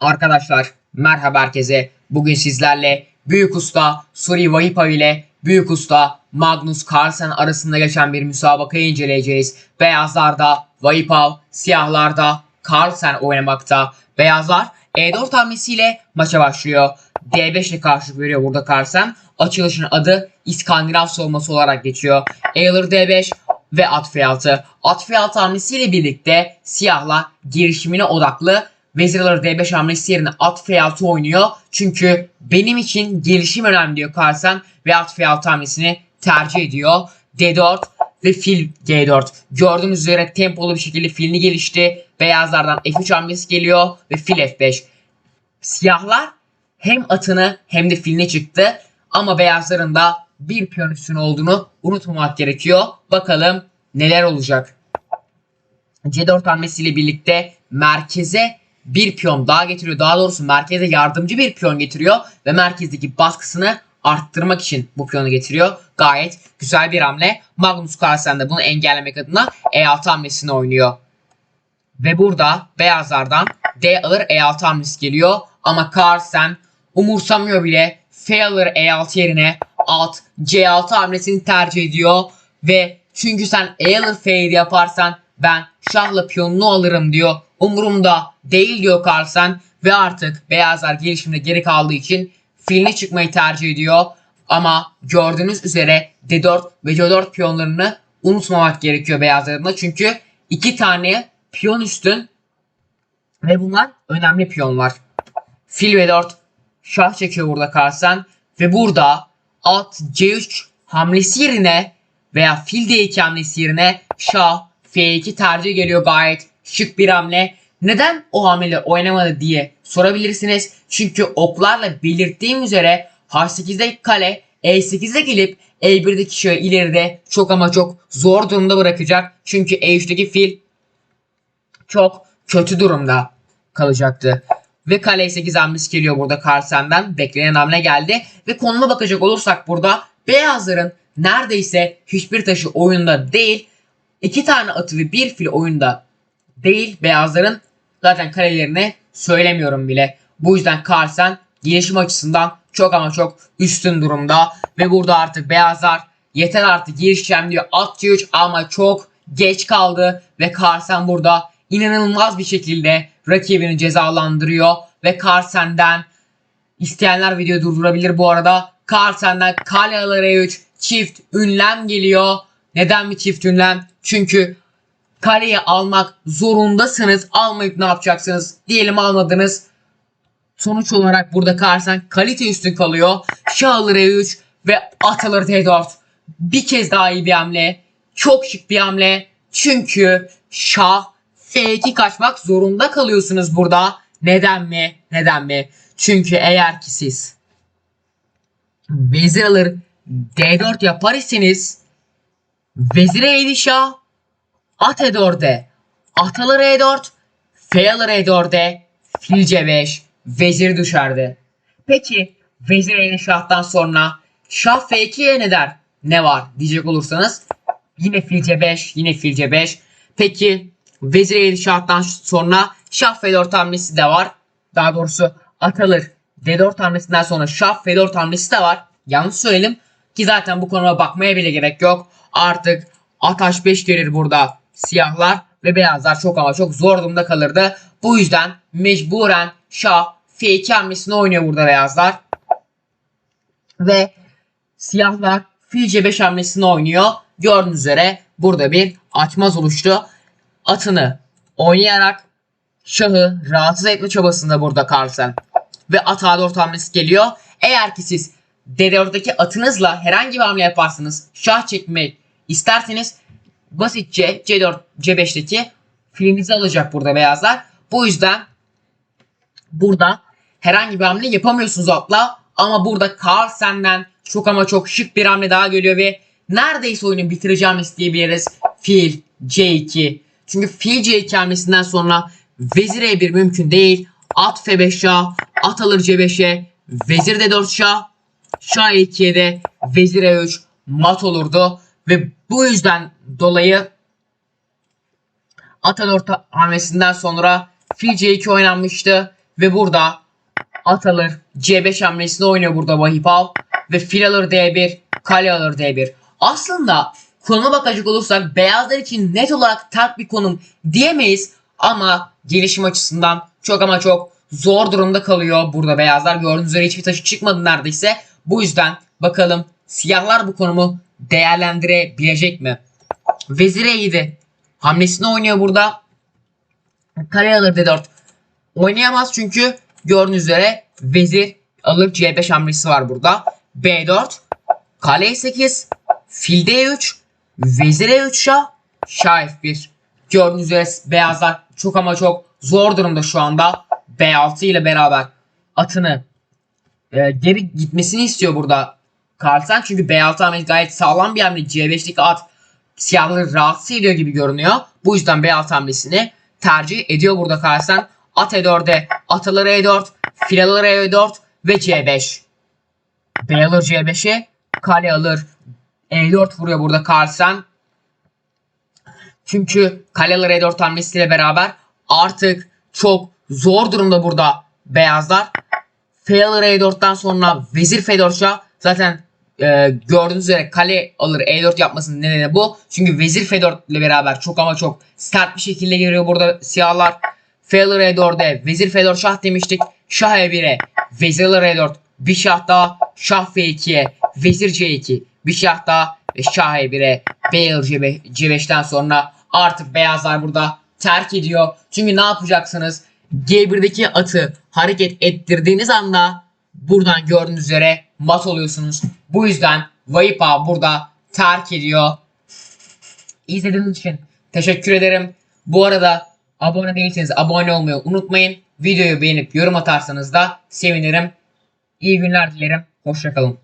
Arkadaşlar merhaba herkese. Bugün sizlerle Büyük Usta Suri Vahipa ile Büyük Usta Magnus Carlsen arasında geçen bir müsabakayı inceleyeceğiz. Beyazlarda Vahipa, siyahlarda Carlsen oynamakta. Beyazlar E4 hamlesiyle maça başlıyor. D5 ile karşılık veriyor burada Carlsen. Açılışın adı İskandinav savunması olarak geçiyor. Alır D5 ve at F6. At F6 hamlesiyle birlikte siyahla girişimine odaklı Vezir alır D5 hamlesi yerine at F6 oynuyor. Çünkü benim için gelişim önemli diyor Carlsen ve at F6 hamlesini tercih ediyor. D4 ve fil G4. Gördüğünüz üzere tempolu bir şekilde filini gelişti. Beyazlardan F3 hamlesi geliyor ve fil F5. Siyahlar hem atını hem de filini çıktı. Ama beyazların da bir piyon üstün olduğunu unutmamak gerekiyor. Bakalım neler olacak. C4 hamlesiyle birlikte merkeze bir piyon daha getiriyor. Daha doğrusu merkeze yardımcı bir piyon getiriyor ve merkezdeki baskısını arttırmak için bu piyonu getiriyor. Gayet güzel bir hamle. Magnus Carlsen de bunu engellemek adına E6 hamlesini oynuyor. Ve burada beyazlardan D alır E6 hamlesi geliyor. Ama Carlsen umursamıyor bile. F alır E6 yerine alt C6 hamlesini tercih ediyor. Ve çünkü sen alır F7 yaparsan ben şahla piyonunu alırım diyor. Umurumda değil diyor Carlsen. Ve artık beyazlar gelişimde geri kaldığı için filini çıkmayı tercih ediyor. Ama gördüğünüz üzere D4 ve C4 piyonlarını unutmamak gerekiyor beyazların da. Çünkü iki tane piyon üstün ve bunlar önemli piyonlar. Fil ve 4 şah çekiyor burada Carlsen. Ve burada at C3 hamlesi yerine veya fil D2 hamlesi yerine şah F2 tercih geliyor gayet şık bir hamle. Neden o hamle oynamadı diye sorabilirsiniz. Çünkü oklarla belirttiğim üzere H8'deki kale E8'e gelip E1'deki şahı ileride çok ama çok zor durumda bırakacak. Çünkü E3'teki fil çok kötü durumda kalacaktı. Ve kale 8 hamlesi geliyor burada Carlsen'den. Beklenen hamle geldi. Ve konuma bakacak olursak burada beyazların neredeyse hiçbir taşı oyunda değil. iki tane atı ve bir fil oyunda değil. Beyazların zaten karelerini söylemiyorum bile. Bu yüzden Carlsen gelişim açısından çok ama çok üstün durumda. Ve burada artık beyazlar yeter artık girişeceğim diyor. At C3 ama çok geç kaldı. Ve Carlsen burada inanılmaz bir şekilde rakibini cezalandırıyor. Ve Carlsen'den isteyenler videoyu durdurabilir bu arada. Carlsen'den kale alır E3 çift ünlem geliyor. Neden bir çift ünlem? Çünkü kaleyi almak zorundasınız. Almayıp ne yapacaksınız? Diyelim almadınız. Sonuç olarak burada Carlsen kalite üstün kalıyor. Şah alır E3 ve at alır T4. Bir kez daha iyi bir hamle. Çok şık bir hamle. Çünkü şah F2 kaçmak zorunda kalıyorsunuz burada. Neden mi? Neden mi? Çünkü eğer ki siz vezir alır D4 yapar iseniz vezir E7 şah at E4'e at alır E4 F alır E4'e fil C5 vezir düşerdi. Peki vezir E7 şahtan sonra şah F2'ye ne der? Ne var diyecek olursanız yine fil C5 yine fil C5 peki vezir E7 şahtan sonra şah F4 hamlesi de var. Daha doğrusu at alır D4 hamlesinden sonra şah F4 hamlesi de var. Yanlış söyledim ki zaten bu konuma bakmaya bile gerek yok. Artık at H5 gelir burada siyahlar ve beyazlar çok ama çok zor durumda kalırdı. Bu yüzden mecburen şah F2 hamlesini oynuyor burada beyazlar. Ve siyahlar fil C5 hamlesini oynuyor. Gördüğünüz üzere burada bir açmaz oluştu. Atını oynayarak şahı rahatsız etme çabasında burada Carlsen. Ve at A4 hamlesi geliyor. Eğer ki siz D4'deki atınızla herhangi bir hamle yaparsınız. Şah çekmek isterseniz basitçe C4, C5'teki filinizi alacak burada beyazlar. Bu yüzden burada herhangi bir hamle yapamıyorsunuz atla. Ama burada Carlsen'den çok ama çok şık bir hamle daha geliyor ve neredeyse oyunu bitireceğim isteyebiliriz. Fil C2. Çünkü fil C2 hamlesinden sonra vezir E1 mümkün değil. At F5 şah, at alır C5'e, vezir D4 şah, şah E2'ye de vezir e3 mat olurdu. Ve bu yüzden dolayı at a4 hamlesinden sonra fil c2 oynanmıştı. Ve burada at alır c5 hamlesini oynuyor burada Vahipav ve fil alır d1 kale alır d1 aslında konuma bakacak olursak beyazlar için net olarak tert bir konum diyemeyiz ama gelişim açısından çok ama çok zor durumda kalıyor burada beyazlar. Gördüğünüz üzere hiçbir taşı çıkmadı neredeyse. Bu yüzden bakalım siyahlar bu konumu değerlendirebilecek mi? Vezir E7 hamlesini oynuyor burada. Kale alır D4. Oynayamaz çünkü gördüğünüz üzere vezir alır C5 hamlesi var burada. B4 kale E8 fil D3 vezir E3 şah şah F1 gördüğünüz üzere beyazlar çok ama çok zor durumda şu anda. B6 ile beraber atını e, geri gitmesini istiyor burada Carlsen. Çünkü B6 hamlesi gayet sağlam bir hamle. C5'teki at siyahları rahatsız ediyor gibi görünüyor. Bu yüzden B6 hamlesini tercih ediyor burada Carlsen. At E4'e at alır E4, fil alır E4 ve C5. B alır C5'e, kale alır E4 vuruyor burada Carlsen. Çünkü kale alır E4 hamlesiyle beraber artık çok zor durumda burada beyazlar. F alır E4'ten sonra vezir F4 şah zaten e, gördüğünüz üzere kale alır E4 yapmasının nedeni bu. Çünkü vezir F4 ile beraber çok ama çok sert bir şekilde giriyor burada siyahlar. F alır E4'e vezir F4 şah demiştik. Şah E1'e vezir alır E4 bir şah daha şah F2'ye vezir C2 bir şah daha ve şah E1'e B alır C5, C5'ten sonra artık beyazlar burada terk ediyor. Çünkü ne yapacaksınız? G1'deki atı hareket ettirdiğiniz anda buradan gördüğünüz üzere mat oluyorsunuz. Bu yüzden Vaipa burada terk ediyor. İzlediğiniz için teşekkür ederim. Bu arada abone değilseniz abone olmayı unutmayın. Videoyu beğenip yorum atarsanız da sevinirim. İyi günler dilerim. Hoşçakalın.